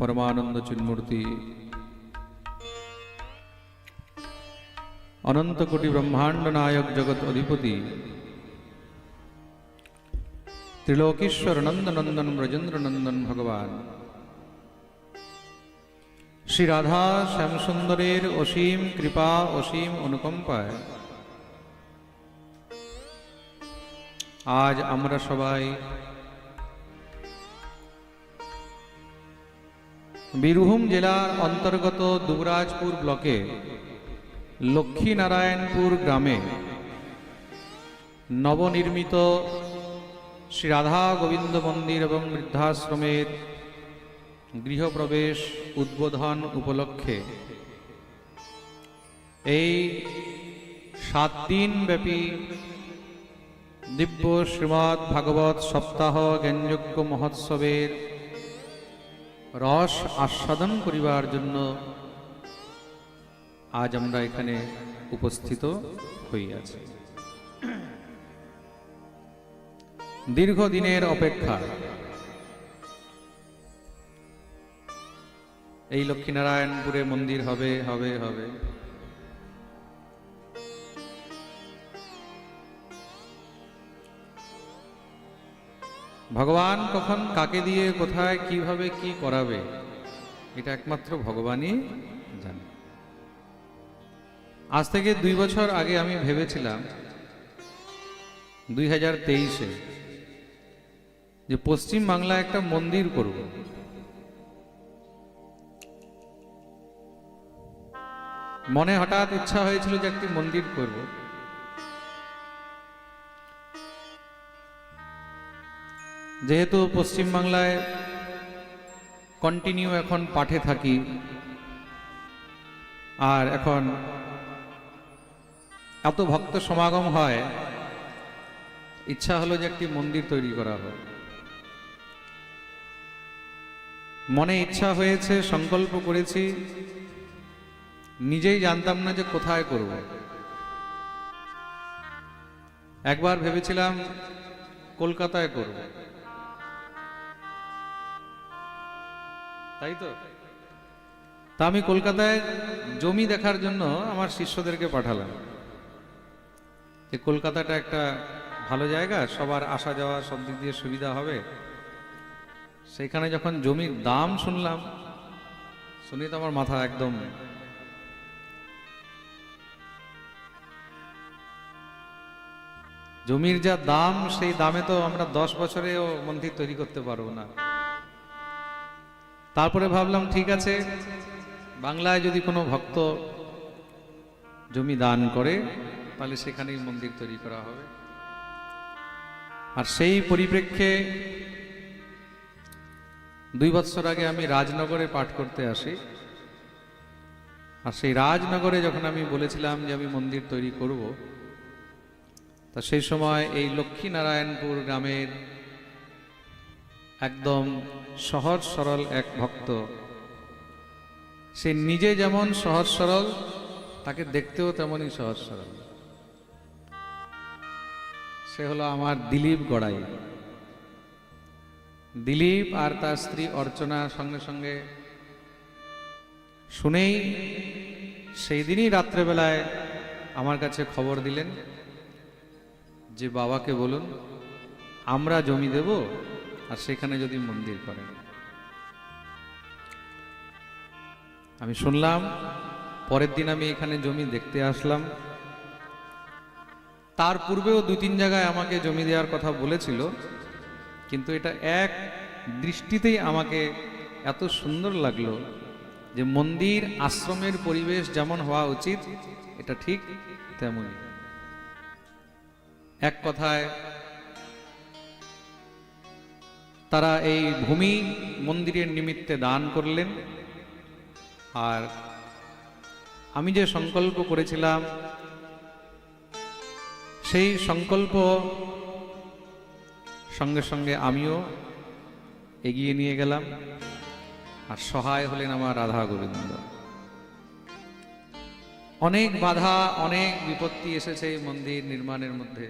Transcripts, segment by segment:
পরমানন্দ চিন্মূর্তি অনন্ত কোটি ব্রহ্মাণ্ড নায়ক জগৎ অধিপতি ত্রিলোকেশ্বর নন্দনন্দন ব্রজেন্দ্র নন্দন ভগবান শ্রী রাধা শ্যামসুন্দরের অসীম কৃপা অসীম অনুকম্পায় আজ আমরা সবাই বীরভূম জেলার অন্তর্গত দুবরাজপুর ব্লকে লক্ষ্মীনারায়ণপুর গ্রামে নবনির্মিত শ্রী রাধা গোবিন্দ মন্দির এবং বৃদ্ধাশ্রমের গৃহপ্রবেশ উদ্বোধন উপলক্ষে এই সাত দিন ব্যাপী দিব্য শ্রীমৎ ভাগবত সপ্তাহ জ্ঞানযোগ্য মহোৎসবের রস আস্বাদন করিবার জন্য আজ আমরা এখানে উপস্থিত হইয়াছি। দীর্ঘদিনের অপেক্ষা। এই লক্ষ্মীনারায়ণপুরে মন্দির হবে হবে হবে। ভগবান কখন কাকে দিয়ে, কোথায়, কীভাবে, কি করাবে, এটা একমাত্র ভগবানই জানে। আজ থেকে দুই বছর আগে আমি ভেবেছিলাম, দুই হাজার তেইশে, যে পশ্চিম বাংলায় একটা মন্দির করব। মনে হঠাৎ ইচ্ছা হয়েছিল যে একটি মন্দির করব। যেহেতু পশ্চিমবাংলায় কন্টিনিউ এখন পাঠে থাকি, আর এখন এত ভক্ত সমাগম হয়, ইচ্ছা হলো যে একটি মন্দির তৈরি করা হোক। মনে ইচ্ছা হয়েছে, সংকল্প করেছি, নিজেই জানতাম না যে কোথায় করব। একবার ভেবেছিলাম কলকাতায় করব। তাই তো? তা আমি কলকাতায় জমি দেখার জন্য আমার শিষ্যদেরকে পাঠালাম। যে কলকাতাটা একটা ভালো জায়গা, সবার আসা যাওয়া সব দিক দিয়ে সুবিধা হবে। সেখানে যখন জমির দাম শুনলাম, শুনে তো আমার মাথা একদম জমির যা দাম, সেই দামে তো আমরা দশ বছরেও মন্দির তৈরি করতে পারব না। তারপরে ভাবলাম, ঠিক আছে, বাংলায় যদি কোনো ভক্ত জমি দান করে, তাহলে সেখানেই মন্দির তৈরি করা হবে। আর সেই পরিপ্রেক্ষে দুই বছর আগে আমি রাজনগরে পাঠ করতে আসি। আর সেই রাজনগরে যখন আমি বলেছিলাম যে আমি মন্দির তৈরি করব, তা সেই সময় এই লক্ষ্মীনারায়ণপুর গ্রামের একদম সহজ সরল এক ভক্ত। সে নিজে যেমন সহজ সরল, তাকে দেখতেও তেমনই সহজ সরল। সে হলো আমার দিলীপ গড়াই। দিলীপ আর তার স্ত্রী অর্চনা সঙ্গে সঙ্গে শুনেই সেই দিনই রাত্রেবেলায় আমার কাছে খবর দিলেন যে, বাবাকে বলুন, আমরা জমি দেব? আর সেখানে যদি মন্দির করেন আমি শুনলাম, পরের দিন আমি এখানে জমি দেখতে আসলাম। তার পূর্বেও দু তিন জায়গায় আমাকে জমি দেওয়ার কথা বলেছিল, কিন্তু এটা এক দৃষ্টিতেই আমাকে এত সুন্দর লাগল যে মন্দির, আশ্রমের পরিবেশ যেমন হওয়া উচিত, এটা ঠিক তেমনই। এক কথায় তারা এই ভূমি মন্দিরের নিমিত্তে দান করলেন। আর আমি যে সংকল্প করেছিলাম, সেই সংকল্প সঙ্গে সঙ্গে আমিও এগিয়ে নিয়ে গেলাম। আর সহায় হলেন আমার রাধা গোবিন্দ। অনেক বাধা, অনেক বিপত্তি এসেছে এই মন্দির নির্মাণের মধ্যে,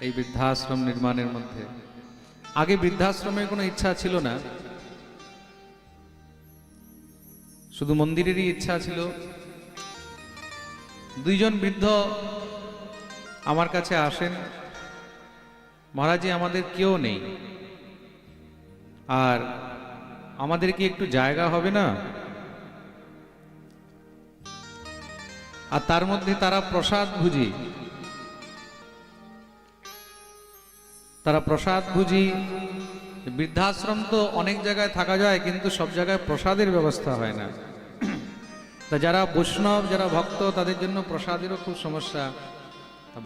এই বৃদ্ধাশ্রম নির্মাণের মধ্যে। আগে বৃদ্ধাশ্রমের কোনো ইচ্ছা ছিল না। শুধু মন্দিরেরই ইচ্ছা ছিল। দুইজন বৃদ্ধ আমার কাছে আসেন। মহারাজি আমাদের কেউ নেই। আর আমাদের কি একটু জায়গা হবে না? আর তার মধ্যে তারা প্রসাদ ভুজি। তারা প্রসাদ ভুজি বৃদ্ধাশ্রম তো অনেক জায়গায় থাকা যায়, কিন্তু সব জায়গায় প্রসাদের ব্যবস্থা হয় না। তা যারা বৈষ্ণব, যারা ভক্ত, তাদের জন্য প্রসাদেরও খুব সমস্যা।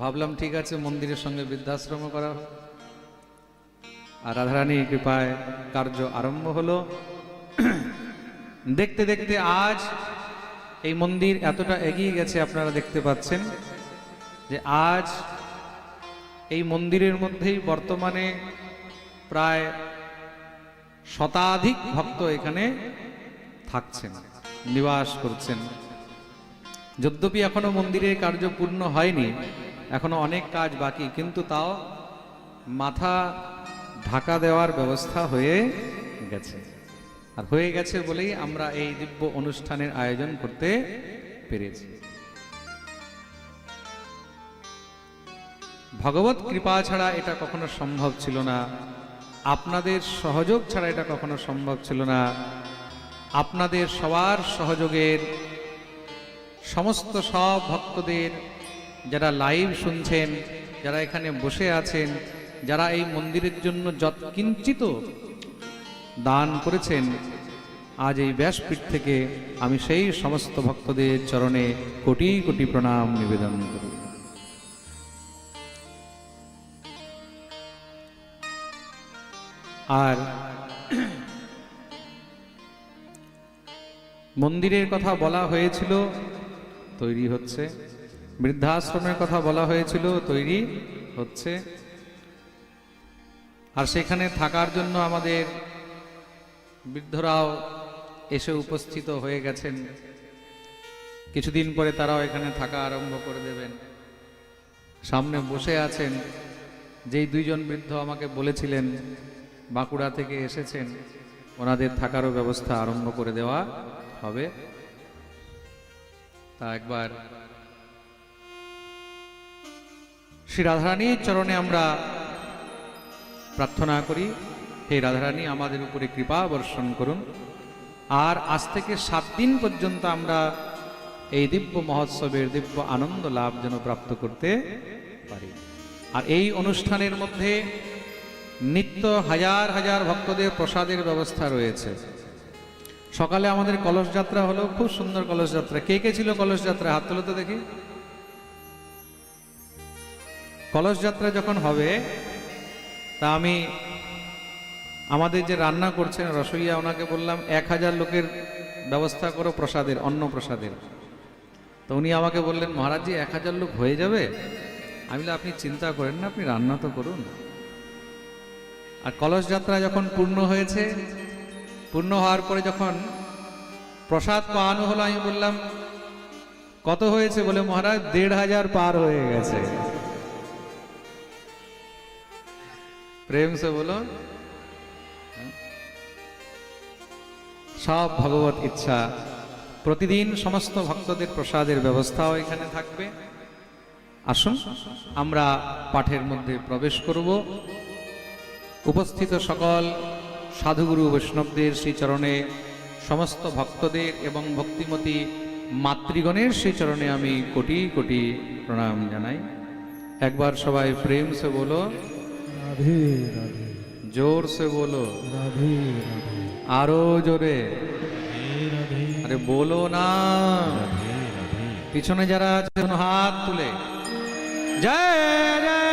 ভাবলাম, ঠিক আছে, মন্দিরের সঙ্গে বৃদ্ধাশ্রমও করা আর রাধারানীর কৃপায় কার্য আরম্ভ হলো। দেখতে দেখতে আজ এই মন্দির এতটা এগিয়ে গেছে, আপনারা দেখতে পাচ্ছেন, যে আজ এই মন্দিরের মধ্যেই বর্তমানে প্রায় শতাধিক ভক্ত এখানে থাকছেন, নিবাস করছেন। যদ্যপি এখনও মন্দিরের কার্য পূর্ণ হয়নি, এখনও অনেক কাজ বাকি, কিন্তু তাও মাথা ঢাকা দেওয়ার ব্যবস্থা হয়ে গেছে। আর হয়ে গেছে বলেই আমরা এই দিব্য অনুষ্ঠানের আয়োজন করতে পেরেছি। ভগবত কৃপা ছাড়া এটা কখনো সম্ভব ছিল না। আপনাদের সহযোগ ছাড়া এটা কখনো সম্ভব ছিল না। আপনাদের সবার সহযোগের সমস্ত সব ভক্তদের যারা লাইভ শুনছেন, যারা এখানে বসে আছেন, যারা এই মন্দিরের জন্য যৎ কিঞ্চিত দান করেছেন, আজ এই ব্যাসপীঠ থেকে আমি সেই সমস্ত ভক্তদের চরণে কোটি কোটি প্রণাম নিবেদন করি। আর মন্দিরের কথা বলা হয়েছিল, তৈরি হচ্ছে। বৃদ্ধাশ্রমের কথা বলা হয়েছিল, তৈরি হচ্ছে। আর সেখানে থাকার জন্য আমাদের বৃদ্ধরাও এসে উপস্থিত হয়ে গেছেন। কিছুদিন পরে তারাও এখানে থাকা আরম্ভ করে দেবেন। সামনে বসে আছেন, যেই দুইজন বৃদ্ধ আমাকে বলেছিলেন বাঁকুড়া থেকে এসেছেন, ওনাদের থাকারও ব্যবস্থা আরম্ভ করে দেওয়া হবে। তা একবার শ্রী রাধারানীর চরণে আমরা প্রার্থনা করি, হে রাধারানী, আমাদের উপরে কৃপা বর্ষণ করুন। আর আজ থেকে সাত দিন পর্যন্ত আমরা এই দিব্য মহোৎসবের দিব্য আনন্দ লাভ যেন প্রাপ্ত করতে পারি। আর এই অনুষ্ঠানের মধ্যে নিত্য হাজার হাজার ভক্তদের প্রসাদের ব্যবস্থা রয়েছে। সকালে আমাদের কলস যাত্রা হলো, খুব সুন্দর কলস যাত্রা। কে কে ছিল কলস যাত্রা হাত তুলো তো দেখি। কলস যাত্রা যখন হবে, তা আমি আমাদের যে রান্না করছেন রসইয়া, ওনাকে বললাম, এক হাজার লোকের ব্যবস্থা করো প্রসাদের, অন্ন প্রসাদের। তো উনি আমাকে বললেন মহারাজজি এক হাজার লোক হয়ে যাবে? আমি আপনি চিন্তা করেন না, আপনি রান্না তো করুন। আর কলস যাত্রা যখন পূর্ণ হয়েছে, পূর্ণ হওয়ার পরে যখন প্রসাদ পাওয়ানো হলো, আমি বললাম, কত হয়েছে? বলে, মহারাজ, দেড় হাজার পার হয়ে গেছে। প্রেম সে বলো সব ভগবত ইচ্ছা। প্রতিদিন সমস্ত ভক্তদের প্রসাদের ব্যবস্থাও এখানে থাকবে। আসুন, আমরা পাঠের মধ্যে প্রবেশ করব। উপস্থিত সকল সাধুগুরু বৈষ্ণবদের শ্রীচরণে সমস্ত ভক্তদের এবং ভক্তিমতী মাতৃগণের শ্রীচরণে আমি কোটি কোটি প্রণাম জানাই। একবার সবাই প্রেম সে বলো রাধে রাধে। জোর সে বলো রাধে রাধে। আরও জোরে। আরে বলো না। পিছনে যারা আছে হাত তুলে। জয় জয়।